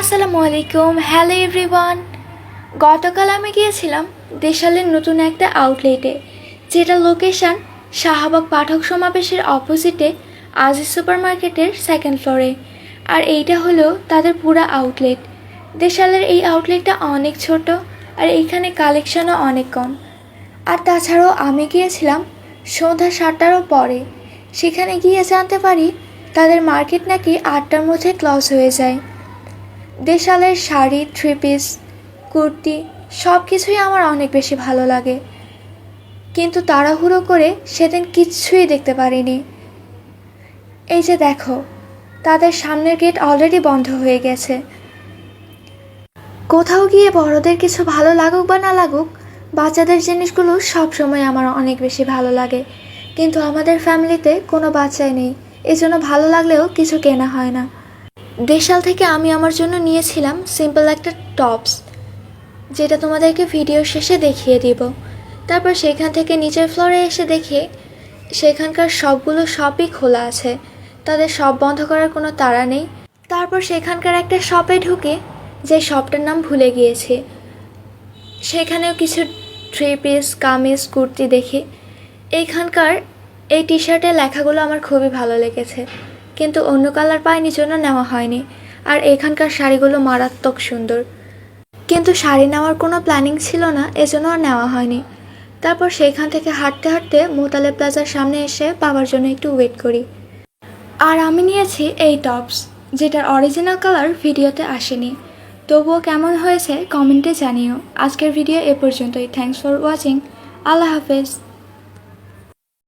আসসালামু আলাইকুম। Hello everyone গতকাল আমি গিয়েছিলাম দেশালের নতুন একটা আউটলেটে যেটা লোকেশন শাহবাগ পাঠক সমাবেশের অপোজিটে আজিজ সুপার মার্কেটের সেকেন্ড ফ্লোরে আর এইটা হলো তাদের পুরো আউটলেট দেশালের এই আউটলেটটা অনেক ছোট আর এইখানে কালেকশনও অনেক কম। আর তাছাড়াও আমি গিয়েছিলাম সন্ধ্যা সাতটারও পরে। সেখানে গিয়ে জানতে পারি তাদের মার্কেট নাকি আটটার মধ্যে ক্লজ হয়ে যায়। দেশালের শাড়ি থ্রি পিস কুর্তি সব কিছুই আমার অনেক বেশি ভালো লাগে। কিন্তু তাড়াহুড়ো করে সেদিন কিচ্ছুই দেখতে পারিনি। এই যে দেখো, তাদের সামনের গেট অলরেডি বন্ধ হয়ে গেছে। কোথাও গিয়ে বড়দের কিছু ভালো লাগুক বা না লাগুক, বাচ্চাদের জিনিসগুলো সব সময় আমার অনেক বেশি ভালো লাগে। কিন্তু আমাদের ফ্যামিলিতে কোনো বাচ্চাই নেই। এজন্য ভালো লাগলেও কিছু কেনা হয় না। দেশাল থেকে আমি আমার জন্য নিয়েছিলাম সিম্পল একটা টপস যেটা তোমাদেরকে ভিডিও শেষে দেখিয়ে দিব। তারপর সেখান থেকে নিচের ফ্লোরে এসে দেখি সেখানকার সবগুলো শপই খোলা আছে। তাদের শপ বন্ধ করার কোনো তাড়া নেই। তারপর সেখানকার একটা শপে ঢুকে যে শপটার নাম ভুলে গিয়েছি। সেখানেও কিছু থ্রি পিস কামিজ, কুর্তি দেখি। এইখানকার এই টি শার্টের লেখাগুলো আমার খুবই ভালো লেগেছে। কিন্তু অন্য কালার পাইনি জন্য নেওয়া হয়নি। আর এখানকার শাড়িগুলো মারাত্মক সুন্দর। কিন্তু শাড়ি নেওয়ার কোনো প্ল্যানিং ছিল না, এজন্য আর নেওয়া হয়নি। তারপর সেইখান থেকে হাঁটতে হাঁটতে মোতালে প্লাজার সামনে এসে পাওয়ার জন্য একটু ওয়েট করি। আর আমি নিয়েছি এই টপস, যেটার অরিজিনাল কালার ভিডিওতে আসেনি। তবুও কেমন হয়েছে কমেন্টে জানিও। আজকের ভিডিও এ পর্যন্তই। থ্যাংকস ফর ওয়াচিং আল্লাহ হাফেজ।